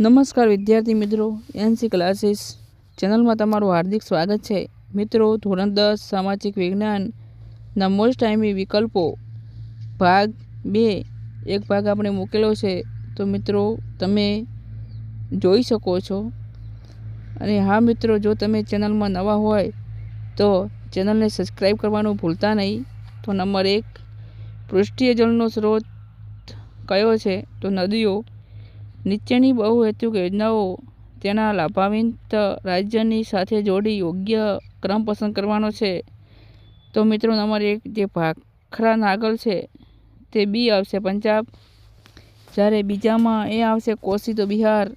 નમસ્કાર વિદ્યાર્થી મિત્રો એનસી ક્લાસીસ ચેનલમાં તમારું હાર્દિક સ્વાગત છે. મિત્રો, ધોરણ દસ, સામાજિક વિજ્ઞાનના મોસ્ટ ટાઈમી વિકલ્પો ભાગ બે, એક ભાગ આપણે મૂકેલો છે. તો મિત્રો, તમે જોઈ શકો છો. અને હા મિત્રો, જો તમે ચેનલમાં નવા હોય, તો ચેનલને સબસ્ક્રાઈબ કરવાનું ભૂલતા નહીં. તો નંબર એક, પૃષ્ઠીય જળનો સ્ત્રોત કયો છે? તો નદીઓ. નીચેની બહુહેતુક યોજનાઓ તેના લાભાન્વિત રાજ્યની સાથે જોડી યોગ્ય ક્રમ પસંદ કરવાનો છે. તો મિત્રો નંબર એક જે ભાખરા નાગલ છે તે બી આવશે પંજાબ. જ્યારે બીજામાં એ આવશે કોશી તો બિહાર.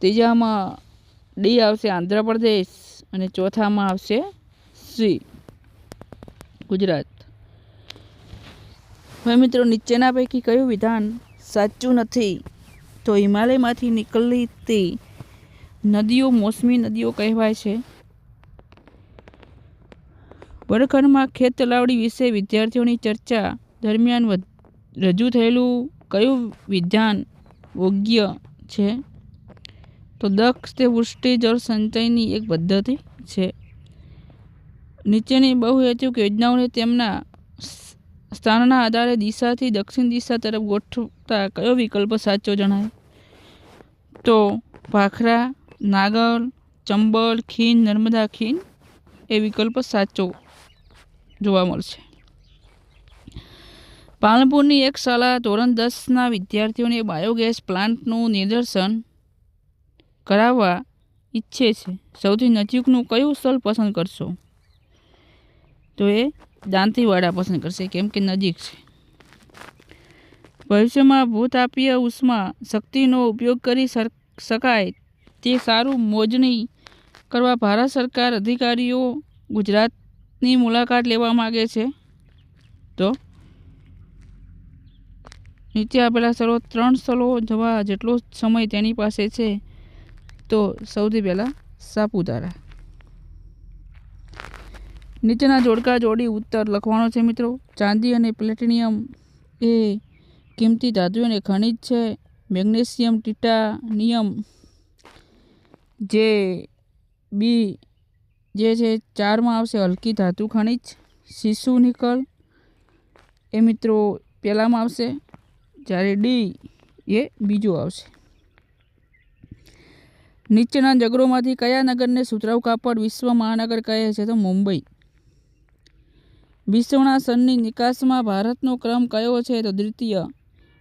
ત્રીજામાં ડી આવશે આંધ્રપ્રદેશ અને ચોથામાં આવશે સી, ગુજરાત. હવે મિત્રો, નીચેના પૈકી કયું વિધાન સાચું નથી? તો હિમાલયમાંથી નીકળતી નદીઓ, મોસમી નદીઓ કહેવાય છે. વર્ગખંડમાં ખેત તલાવડી વિશે વિદ્યાર્થીઓની ચર્ચા દરમિયાન રજૂ થયેલું કયું વિધાન યોગ્ય છે? તો દક્ષ તે વૃષ્ટિ, જળ સંચયની એક પદ્ધતિ છે. નીચેની બહુહેતુક યોજનાઓને તેમના સ્થાનના આધારે દિશાથી દક્ષિણ દિશા તરફ ગોઠવતા કયો વિકલ્પ સાચો જણાય? તો ભાખરા, નાગલ ચંબલ ખીણ, નર્મદા ખીણ એ વિકલ્પ સાચો જોવા મળશે. પાલનપુરની એક શાળા ધોરણ દસના વિદ્યાર્થીઓને બાયોગેસ પ્લાન્ટનું નિદર્શન કરાવવા ઈચ્છે છે. સૌથી નજીકનું કયું સ્થળ પસંદ કરશો? તો એ દાંતીવાડા પસંદ કરશે, કેમ કે નજીક છે. ભવિષ્યમાં ભૂતાપીય ઉષ્મા શક્તિનો ઉપયોગ કરી શકાય તે સારું મોજણી કરવા ભારત સરકાર અધિકારીઓ ગુજરાતની મુલાકાત લેવા માગે છે. તો? નીચે આપેલા સ્થળો ત્રણ સ્થળો જવા જેટલો સમય તેની પાસે છે. તો સૌથી પહેલાં સાપુતારા. નીચેના જોડકા જોડી ઉત્તર લખવાનો છે મિત્રો. ચાંદી અને પ્લેટિનિયમ એ કિંમતી ધાતુ અને ખનિજ છે. મેગ્નેશિયમ, ટિટાનિયમ જે બી જે છે ચારમાં આવશે હલકી ધાતુ ખનિજ. શિશુ નિકલ એ મિત્રો પહેલામાં આવશે, જ્યારે ડી એ બીજું આવશે. નીચેના નગરોમાંથી કયા નગરને સુતરાઉ કાપડ વિશ્વ મહાનગર કહે છે તો મુંબઈ. વિશ્વના સનની નિકાસમાં ભારતનો ક્રમ કયો છે તો દ્વિતીય.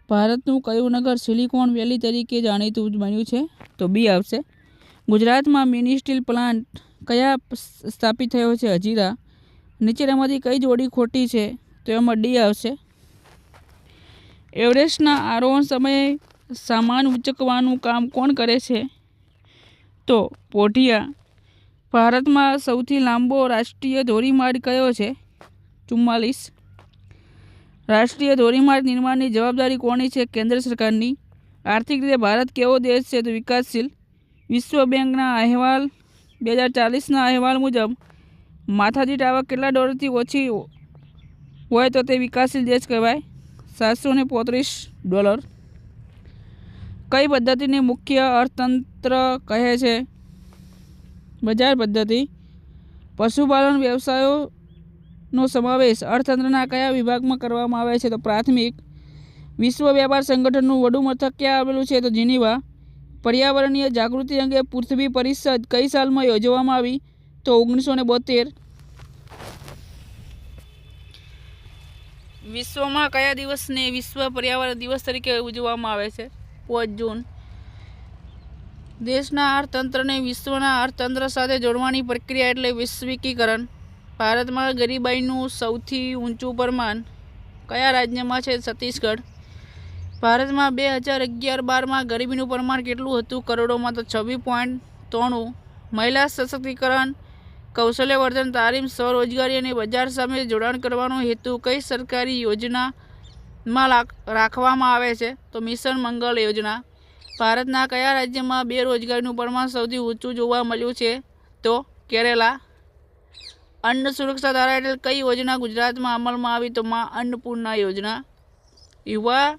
ભારતનું કયું નગર સિલિકોન વેલી તરીકે જાણીતું બન્યું છે તો બી આવશે. ગુજરાતમાં મિની સ્ટીલ પ્લાન્ટ કયા સ્થાપિત થયો છે હજીરા? નીચેનામાંથી કઈ જોડી ખોટી છે તો એમાં ડી આવશે. એવરેસ્ટના આરોહણ સમયે સામાન ઉંચકવાનું કામ કોણ કરે છે? તો પોઢિયા. ભારતમાં સૌથી લાંબો રાષ્ટ્રીય ધોરીમાર્ગ કયો છે? ચુમ્માલીસ. રાષ્ટ્રીય ધોરીમાર્ગ નિર્માણની જવાબદારી કોની છે કેન્દ્ર સરકારની? આર્થિક રીતે ભારત કેવો દેશ છે તો વિકાસશીલ? વિશ્વ બેંકના અહેવાલ બે હજાર ચાલીસના અહેવાલ મુજબ, માથાદીઠ આવક કેટલા ડોલરથી ઓછી હોય તો તે વિકાસશીલ દેશ કહેવાય? સાતસો ને પોત્રીસ ડોલર. કઈ પદ્ધતિને મુખ્ય અર્થતંત્ર કહે છે? બજાર પદ્ધતિ. પશુપાલન વ્યવસાયોનો સમાવેશ અર્થતંત્રના કયા વિભાગમાં કરવામાં આવે છે? તો પ્રાથમિક, વિશ્વ વ્યાપાર સંગઠનનું વડું મથક ક્યાં આવેલું છે? તો જીનીવા. પર્યાવરણીય જાગૃતિ અંગે પૃથ્વી પરિષદ કઈ સાલમાં યોજવામાં આવી? તો ઓગણીસો ને બોતેર. વિશ્વમાં કયા દિવસને વિશ્વ પર્યાવરણ દિવસ તરીકે ઉજવવામાં આવે છે? પાંચ જૂન. દેશના અર્થતંત્રને વિશ્વના અર્થતંત્ર સાથે જોડવાની પ્રક્રિયા એટલે વૈશ્વિકીકરણ. ભારતમાં ગરીબાઈનું સૌથી ઊંચું પ્રમાણ કયા રાજ્યમાં છે? છત્તીસગઢ. ભારતમાં બે હજાર અગિયાર બારમાં ગરીબીનું પ્રમાણ કેટલું હતું? કરોડોમાં તો છવ્વીસ પોઈન્ટ ત્રણું. મહિલા સશક્તિકરણ, કૌશલ્યવર્ધન, તાલીમ, સ્વરોજગારી અને બજાર સામે જોડાણ કરવાનો હેતુ કઈ સરકારી યોજનામાં રાખવામાં આવે છે? તો મિશન મંગળ યોજના. ભારતના કયા રાજ્યમાં બેરોજગારીનું પ્રમાણ સૌથી ઊંચું જોવા મળ્યું છે? તો કેરેલા. અન્ન સુરક્ષા ધારા હેઠળ કઈ યોજના ગુજરાતમાં અમલમાં આવી? તો માં અન્નપૂર્ણા યોજના. યુવા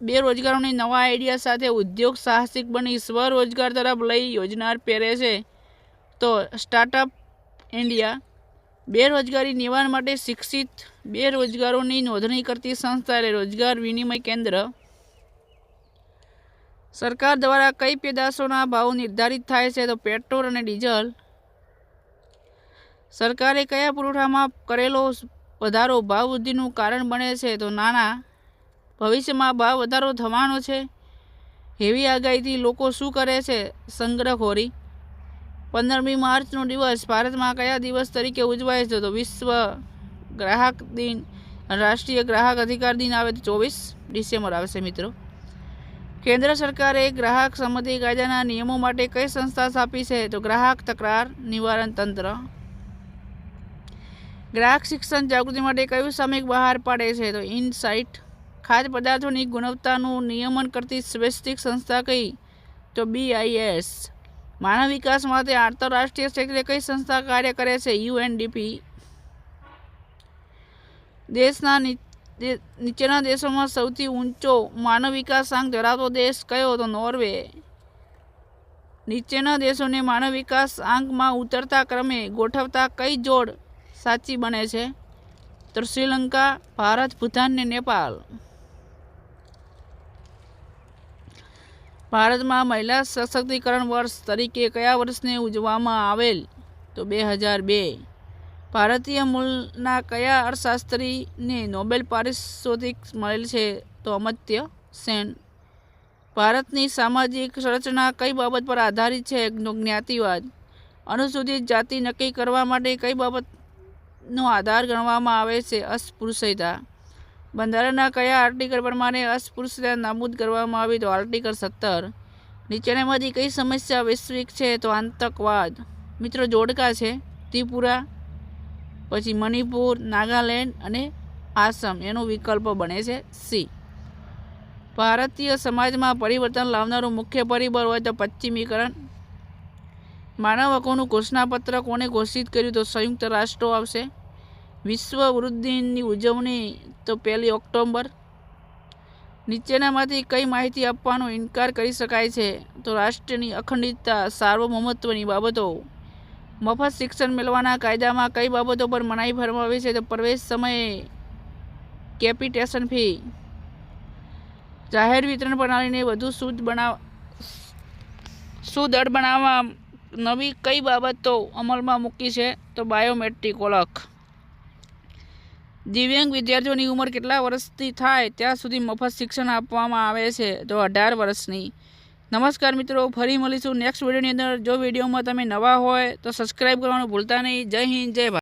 બેરોજગારોને નવા આઈડિયા સાથે ઉદ્યોગ સાહસિક બની સ્વરોજગાર તરફ લઈ યોજનાર પહેરે છે. તો સ્ટાર્ટઅપ ઇન્ડિયા બેરોજગારી નિવારણ માટે શિક્ષિત બેરોજગારોની નોંધણી કરતી સંસ્થા એટલે રોજગાર વિનિમય કેન્દ્ર સરકાર દ્વારા કઈ પેદાશોના ભાવ નિર્ધારિત થાય છે? તો પેટ્રોલ અને ડીઝલ સરકારે કયા પુરવઠામાં કરેલો વધારો ભાવ વૃદ્ધિનું કારણ બને છે તો નાના ભવિષ્યમાં ભાવ વધારો થવાનો છે. હેવી આગાહીથી લોકો શું કરે છે? સંગ્રહખોરી. પંદરમી માર્ચનો દિવસ ભારતમાં કયા દિવસ તરીકે ઉજવાય છે? તો વિશ્વ ગ્રાહક દિન રાષ્ટ્રીય ગ્રાહક અધિકાર દિન આવે તો ચોવીસ ડિસેમ્બર આવશે મિત્રો. કેન્દ્ર સરકારે ગ્રાહક સંમતિ કાયદાના નિયમો માટે કઈ સંસ્થા સ્થાપી છે? તો ગ્રાહક તકરાર નિવારણ તંત્ર. ગ્રાહક શિક્ષણ જાગૃતિ માટે કયું સામયિક બહાર પાડે છે? તો ઇનસાઇટ ખાદ્ય પદાર્થોની ગુણવત્તાનું નિયમન કરતી સ્વૈચ્છિક સંસ્થા કઈ? તો બીઆઈએસ માનવ વિકાસ માટે આંતરરાષ્ટ્રીય ક્ષેત્રે કઈ સંસ્થા કાર્ય કરે છે? યુએનડીપી દેશના નીચેના દેશોમાં સૌથી ઊંચો માનવ વિકાસ આંક ધરાવતો દેશ કયો? તો નોર્વે. નીચેના દેશોને માનવ વિકાસ આંકમાં ઉતરતા ક્રમે ગોઠવતા કઈ જોડ સાચી બને છે. તો શ્રીલંકા, ભારત, ભૂતાન ને નેપાળ. ભારતમાં મહિલા સશક્તિકરણ વર્ષ તરીકે કયા વર્ષને ઉજવવામાં આવેલ? તો બે હજાર બે. ભારતીય મૂળના કયા અર્થશાસ્ત્રીને નોબેલ પારિતોષિક મળેલ છે? તો અમત્ય સેન. ભારતની સામાજિક સંરચના કઈ બાબત પર આધારિત છે? જ્ઞાતિવાદ. અનુસૂચિત જાતિ નક્કી કરવા માટે કઈ બાબતનો આધાર ગણવામાં આવે છે અસ્પૃશ્યતા. બંધારણના કયા આર્ટિકલ પ્રમાણે અસ્પૃશ્યતા નાબૂદ કરવામાં આવી તો આર્ટિકલ સત્તર. નીચેનામાંથી કઈ સમસ્યા વૈશ્વિક છે તો આતંકવાદ. મિત્રો જોડકા છે, ત્રિપુરા, પછી મણિપુર, નાગાલેન્ડ અને આસામ. એનો વિકલ્પ બને છે સી. ભારતીય સમાજમાં પરિવર્તન લાવનારું મુખ્ય પરિબળ હોય તો પશ્ચિમીકરણ માનવ હકોનું ઘોષણાપત્ર કોને ઘોષિત કર્યું તો સંયુક્ત રાષ્ટ્રો આવશે? વિશ્વ વૃદ્ધિની ઉજવણી તો પહેલી ઓક્ટોબર. નીચેનામાંથી કઈ માહિતી આપવાનો ઇનકાર કરી શકાય છે? તો રાષ્ટ્રની અખંડિતતા, સાર્વભૌમત્વની બાબતો. મફત શિક્ષણ મેળવવાના કાયદામાં કઈ બાબતો પર મનાઈ ફરમાવી છે? તો પ્રવેશ સમયે કેપિટેશન ફી. જાહેર વિતરણ પ્રણાલીને વધુ શુદ્ધ બનાવ સુદળ બનાવવા નવી કઈ બાબતો અમલમાં મૂકી છે તો બાયોમેટ્રિક ઓળખ. દિવ્યાંગ વિદ્યાર્થીઓની ઉંમર કેટલા વર્ષથી થાય ત્યાં સુધી મફત શિક્ષણ આપવામાં આવે છે તો અઢાર વર્ષની. નમસ્કાર મિત્રો, ફરી મળીશું નેક્સ્ટ વિડીયોની અંદર. જો વિડીયોમાં તમે નવા હોય તો સબસ્ક્રાઈબ કરવાનું ભૂલતા નહીં. જય હિન્દ, જય ભારત.